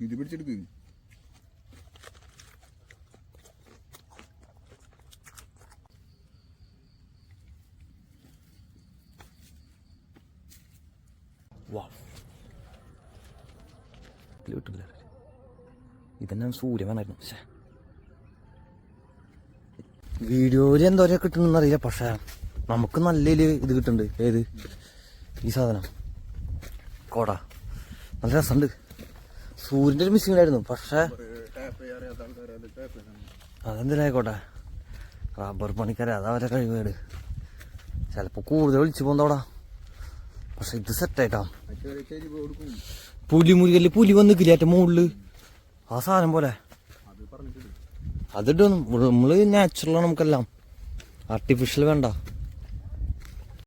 ഇത് പിടിച്ചെടുക്ക്. വാ. കിട്ടില്ല ഇതന്നെ സൂര്യൻ വന്നായിരുന്നു പക്ഷേ വീഡിയോയിൽ എന്തോരം കിട്ടണമെന്ന് അറിയില്ല പക്ഷേ നമുക്ക് നല്ല ഇത് കിട്ടുന്നുണ്ട്. ഏത്? ഈ സാധനം. കോടാ. നല്ല രസമുണ്ട്. സൂര്യന്റെ ഒരു മിസ്സിംഗ് ഉണ്ടായിരുന്നു പക്ഷേ അതെന്തിനായിക്കോട്ടെ? റബ്ബർ പണിക്കാരെ അതാ അവരെ കഴിവേട് ചിലപ്പോൾ കൂടുതൽ വിളിച്ചു പോന്നോടാ പക്ഷെ ഇത് സെറ്റായിട്ടാ പുലി മുരുകൽ പുലി വന്ന് ഏറ്റവും മുകളിൽ. ആ സാധനം പോലെ. അതിട്ടൊന്നും നമ്മൾ നാച്ചുറലാണ് നമുക്കെല്ലാം. ആർട്ടിഫിഷ്യൽ വേണ്ട.